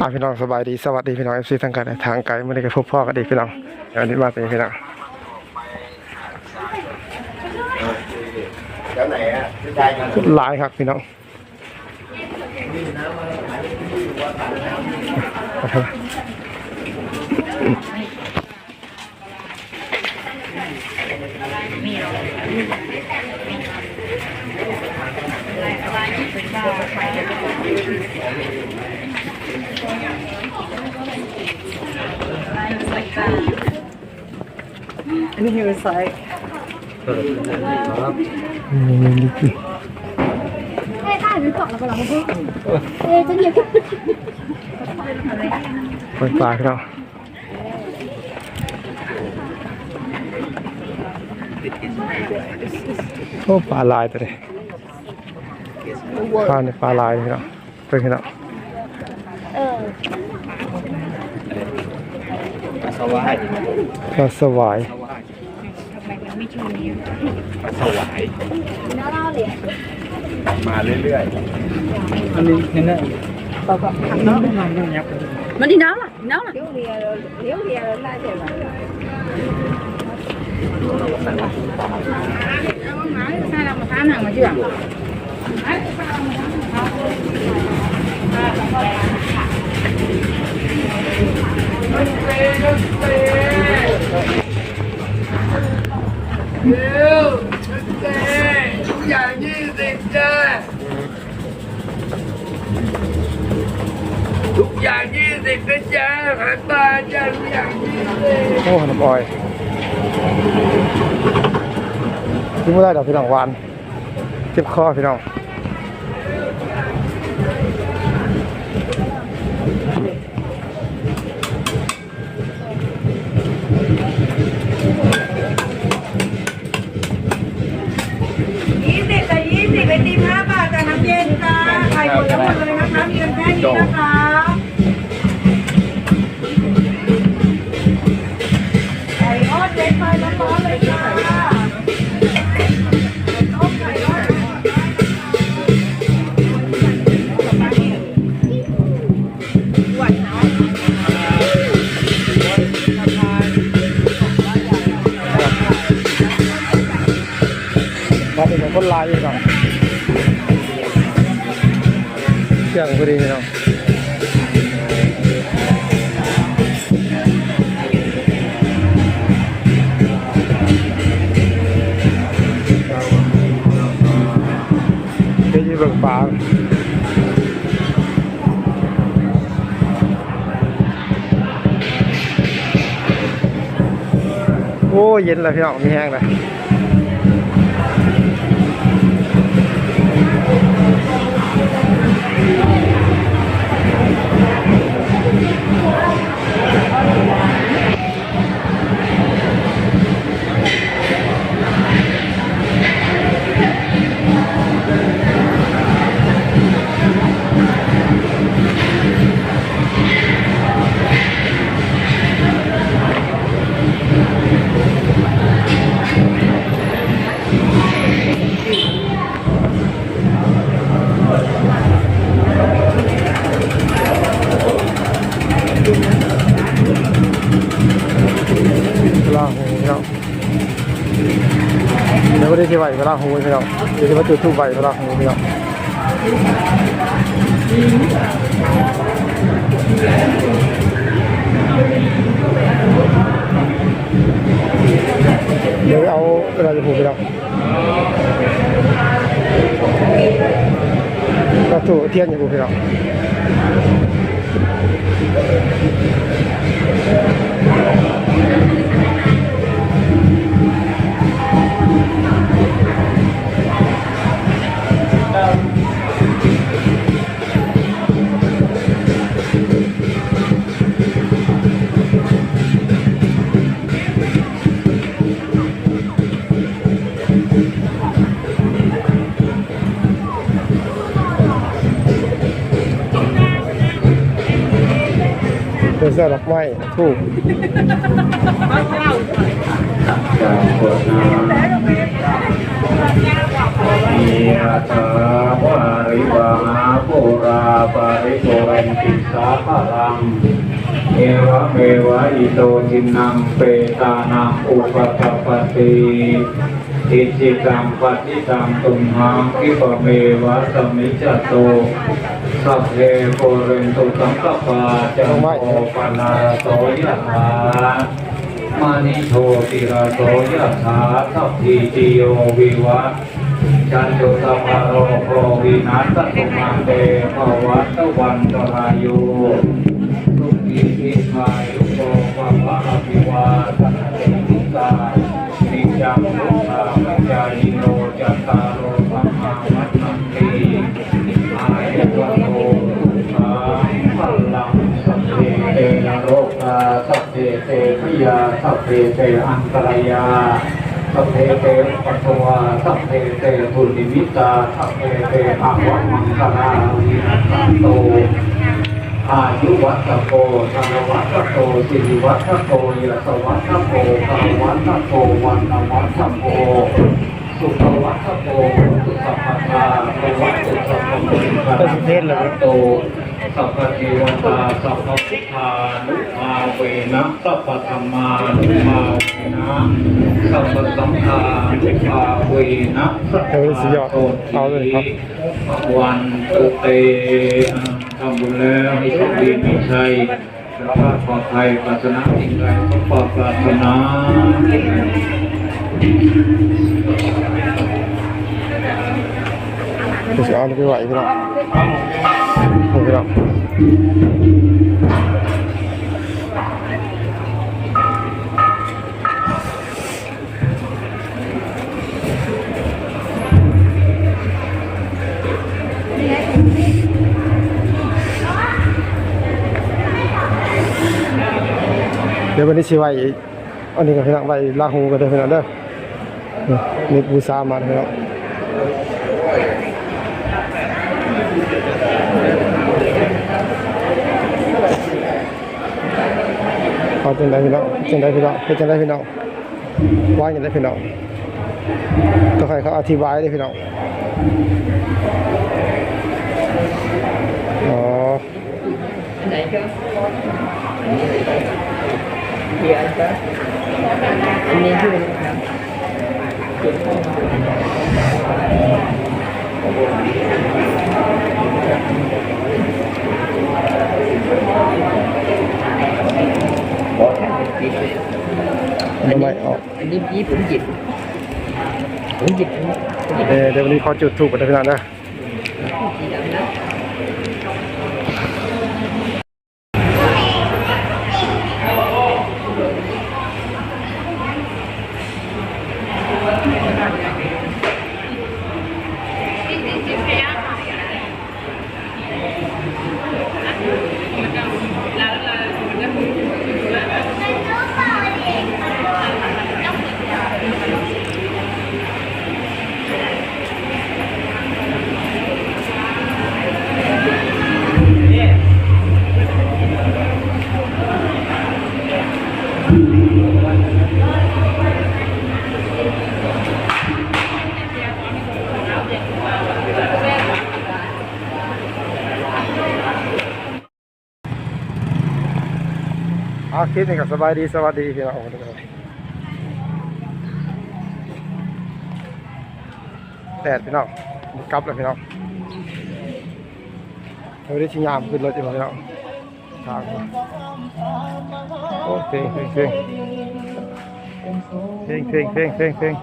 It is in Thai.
อะพี่น้องสบายดีสวัสดีพี่น้องเอฟซีทางไกลและทางไกลไม่ได้กับพวกพ่อกันดีพี่น้องเดี๋ยวอันนี้มาเป็นพี่น้องเดี๋ยวไหนอะได้กันหลายครับพี่น้องครับอั And he was like, quay qua đâu ô bà lại rồi đây pha này pha lại rồi đây cái nào สวายปลาสวายปลาสวายมาเรื่อยๆอันนี้เห็นะปลาปลาน้ำมันน้ำยับมันดีน้ำล่ะน้ำล่ะเลี้ยวเรียเลี้ยวเรียได้เจ๋งเลยม ทุกอย่างยี่สิบนะจ๊ะอาหารปลาจ้าทุกอย่างยี่สิบโอ้น้ำอ้อยกินไม่ได้ดอกพี่น้องหวานเจ็บคอพี่น้อง คนลายอยู่ครับเที่ยงพอดีเน้องเดี๋ยวจะเบิกปลาโอ้เย็นแล้วพี่น้องมีแห้งเลย ไม่ได้ที่ไหวเวลาหูพี่น้องเดี๋ยวจะมาจุดทูบไหวเวลาหูพี่น้องเดี๋ยวเอาเวลาจะผูกพี่น้องก็ถูกเทียนอยู่พี่น้อง เป็นเสื้อดอกไม้ถูกยะถาชาวาริวหาปุราปาริโกเรนติสาภลังเอวะเมวะอิโตจินังเปตานังอุปกปปติ อิจิตังปฏิตังตุมหังคิปเมวะสมิจโตสัพเพโกเรนตุสังกปาจัมโมปนาโตยะถามานิโชติระโตยะถาสัพพิติโยวิวัตจันโทสมาโรโควินัสตุมาเตภวัตวันตรายโยสุขี ตตารโอธรรมาวัฏันติอายุวโตสุขังพลังสัพเพเตนะโรกาสัพเพเตพิยาสัพเพเตอันตรายาสัพเพเตปัสสวาสัพเพเตทุลิมิตาสัพเพเตอาวัมังคลาวินัสสันโตอายุวัตโกธนวัตโกสิริวัตโกยสวัตโกภาวัตโกวันนวัตโก สุขวัตโกสุขปัตตาภวัตสุขปัตตาโตสัพพเทวตาสัพพพุทธานุภาเวนะสัพพธรรมานุภาเวนะสัพพสังฆานุภาเวนะสัพพโตทีวันตุเตทำบุญแล้วให้โชคดีมีชัยสุขภาพปลอดภัยปรารถนาสิ่งใดสมปรารถนาจะสิเอาไปไหวพี่น้อ tôi sẽ ăn cái vậy thế nào không thế nào Dia benda si baik. Oh ni vậy la baik lahu ke phải nak dah. นิดบูซามาแล้วเอาเจังไดพี่น้องเจังไดพี่น้องเพื่อจัไดพี่น้องว่าจังได้พี่น้องก็ใครเขาอธิบายได้พี่น้องอ๋อไหนก็เดี๋ยวก็อันนี้คือ ทำไมออกอันนี้พี่ผมหยิบผมหยิบเดี๋ยววันนี้ขอจุดถูกกันนะพี่นันนะ เาคิดนี่กับสบายดีสวัสดีพี่น้องทุกคนแดดพี่น้องกลับเลยพี่น้องเราได้ชิงยามขึ้นรถจีบพี่น้องทางโอเคเพเพลงเพลงเพลงเพลงเพลง